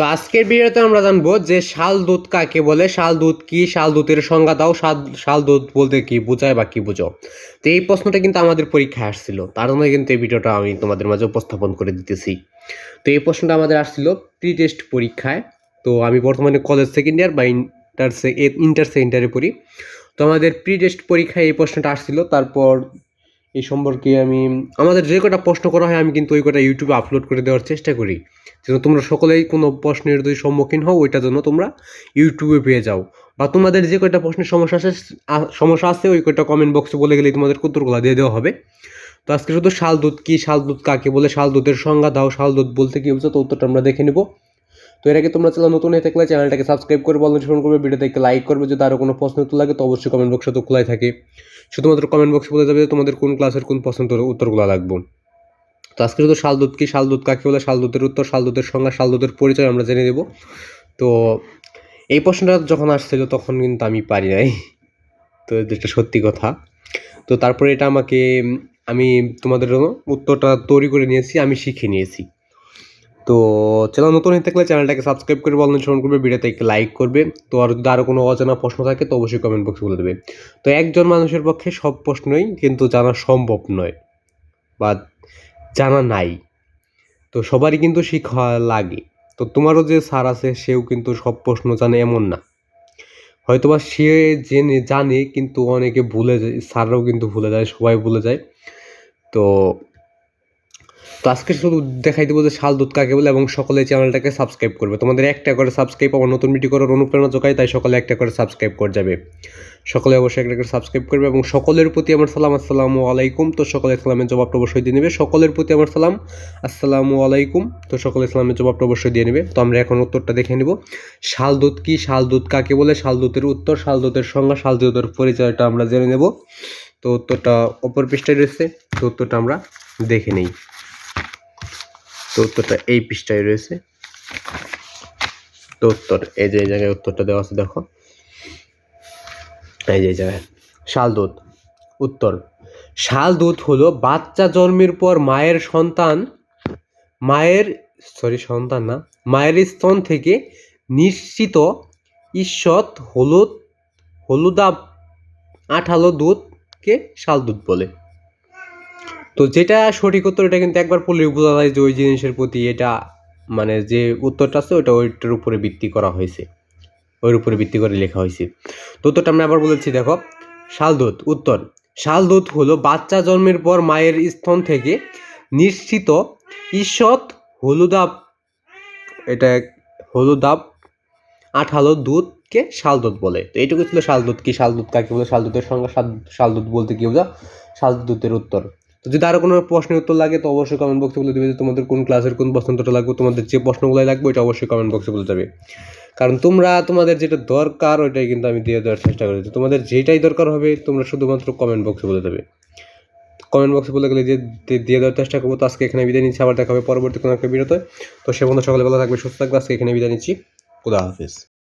তো আজকের ভিডিওতে আমরা জানব যে শাল দুধ কাকে বলে? শাল দুধ কি? শাল দুধের সংজ্ঞা দাও। শাল শাল দুধ বলতে কি বোঝায় বা কি বোঝো? তো এই প্রশ্নটা কিন্তু আমাদের পরীক্ষায় আসছিল। তার জন্য কিন্তু এই ভিডিওটা আমি তোমাদের মাঝে উপস্থাপন করে দিতেছি। তো এই প্রশ্নটা আমাদের আসছিল প্রি টেস্ট পরীক্ষায়। তো আমি বর্তমানে কলেজ সেকেন্ড ইয়ার বা ইন্টার ইন্টার সেকেন্ডারে পড়ি। তো আমাদের প্রি টেস্ট পরীক্ষায় এই প্রশ্নটা আসছিল। তারপর এই সম্পর্কে আমি, আমাদের যে কটা প্রশ্ন করা হয়, আমি কিন্তু ওই কটা ইউটিউবে আপলোড করে দেওয়ার চেষ্টা করি। যেন তোমরা সকলেই কোনো প্রশ্নের যদি সম্মুখীন হও, ওইটা জন্য তোমরা ইউটিউবে পেয়ে যাও। বা তোমাদের যে কয়টা প্রশ্নের সমস্যা আছে সমস্যা আছে, ওই কয়টা কমেন্ট বক্সে বলে গেলে তোমাদের উত্তরগুলো দিয়ে দেওয়া হবে। তো আজকে শুধু শাল দুধ কি, শাল কাকে বলে, শাল দুধের সংজ্ঞা দাও, শাল দুধ বলতে কি বুঝছ? তো উত্তরটা আমরা দেখে নিব। তো এর আগে তোমরা চ্যানেল নতুন হয়ে থাকলে চ্যানেলটাকে সাবস্ক্রাইব করবে অনুসরণ করবে ভিডিওতে একটা লাইক করবে, যদি আরও কোনো প্রশ্ন উত্তর লাগে তো অবশ্যই কমেন্ট বক্সে তো খোলাই থাকে। শুধুমাত্র কমেন্ট বক্সে বলে যাবে তোমাদের কোন ক্লাসের কোন প্রশ্ন উত্তরগুলো লাগবে। তো আজকে শুধু শাল দুধ কি? শাল দুধ কাকে বলে? শালদুতের উত্তর শালদুতের সংজ্ঞা, শাল দুধের পরিচয় আমরা জেনে দেব তো এই প্রশ্নটা যখন আসছিল তখন কিন্তু আমি পারি নাই। তো যেটা সত্যি কথা। তো তারপরে এটা আমাকে, আমি তোমাদের জন্য উত্তরটা তৈরি করে নিয়েছি, আমি শিখে নিয়েছি। তো চ্যানেল নতুন হয়ে থাকলে চ্যানেলটাকে সাবস্ক্রাইব করে বলুন অনুসরণ করবে ভিডিওতে একটু লাইক করবে। তো আর যদি আরও কোনো অজানা প্রশ্ন থাকে, তো অবশ্যই কমেন্ট বক্সে বলে দেবে। তো একজন মানুষের পক্ষে সব প্রশ্নই কিন্তু জানা সম্ভব নয় বা জানা নাই। তো সবারই কিন্তু শিক্ষা লাগে। তো তোমারও যে স্যার আছে, সেও কিন্তু সব প্রশ্ন জানে এমন না। হয়তোবা সে জেনে, জানে, কিন্তু অনেকে ভুলে যায় স্যাররাও কিন্তু ভুলে যায়, সবাই ভুলে যায়। তো তো আজকে শুধু দেখাই দেবো যে শাল দুধ কাকে বলে এবং সকলে চ্যানেলটাকে সাবস্ক্রাইব করবে। তোমাদের একটা করে সাবস্ক্রাইব আমার নতুন ভিডিও করার অনুপ্রেরণা যোগায় তাই সকলে একটা করে সাবস্ক্রাইব করে যাবে। সকলে অবশ্যই একটা করে সাবস্ক্রাইব করবে এবং সকলের প্রতি আমার সালাম, আসসালামু আলাইকুম। তো সকলে সালামের জবাবটা অবশ্যই দিয়ে নেবে। সকলের প্রতি আমার সালাম, আসসালামু আলাইকুম। তো সকলে সালামের জবাবটা অবশ্যই দিয়ে নেবে। তো আমরা এখন উত্তরটা দেখে নেব। শাল দুধ কি? শাল দুধ কাকে বলে? শাল দুধের উত্তর, শাল দুধের সংজ্ঞা, শাল দুধের পরিচয়টা আমরা জেনে নেব। তো উত্তরটা অপর পৃষ্ঠায় রয়েছে। তো উত্তরটা আমরা দেখে নেই। তো উত্তরটা এই পৃষ্ঠায় রয়েছে। তো উত্তর, এই যে এই জায়গায় উত্তরটা দেওয়া আছে, দেখো। এই যে এই জায়গায়। শাল দুধ উত্তর। শাল দুধ হলো বাচ্চা জন্মের পর মায়ের সন্তান, মায়ের সরি সন্তান না, মায়ের স্তন থেকে নিশ্চিত ঈষৎ হলুদ হলুদা আঠালো দুধকে শাল দুধ বলে। তো যেটা সঠিক উত্তর, এটা কিন্তু একবার পড়লে বোঝা যায় যে ওই জিনিসের প্রতি এটা মানে যে উত্তরটা আছে ওটা ওইটার উপরে ভিত্তি করা হয়েছে। ওর উপরে ভিত্তি করে লেখা হয়েছে। তো উত্তরটা আমরা আবার বলেছি, দেখো। শালদুধ উত্তর। শালদুধ হলো বাচ্চা জন্মের পর মায়ের স্তন থেকে নিশ্চিত ঈষৎ হলুদাব এটা হলুদাব আঠালো দুধকে শালদুধ বলে। তো এইটুকু ছিল শালদুধ কি শালদুধ কাকে বলে? শালদুধের সঙ্গে শালদুধ বলতে কি বোঝা শালদুধের উত্তর। তো যদি আরও কোনো প্রশ্নের উত্তর লাগে, তো অবশ্যই কমেন্ট বক্সে বলে দেবে যে তোমাদের কোন ক্লাসের কোন প্রশ্নটা লাগবে, তোমাদের যে প্রশ্নগুলো লাগবে, ওইটা অবশ্যই কমেন্ট বক্সে বলে যাবে। কারণ তোমরা, তোমাদের যেটা দরকার, ওইটাই কিন্তু আমি দিয়ে দেওয়ার চেষ্টা করেছি তোমাদের যেটাই দরকার হবে, তোমরা শুধুমাত্র কমেন্ট বক্সে বলে দেবে। কমেন্ট বক্সে বলে গেলে যে দিয়ে- দেওয়ার চেষ্টা করব, তো আজকে এখানে বিদায় নিচ্ছি। আবার দেখা হবে পরবর্তী কোনো একটা বিরত তো। সে বন্ধু সকালে ভালো থাকবে, সুস্থ থাকবে। আজকে এখানে বিদায় নিচ্ছি। খুদা হাফিজ।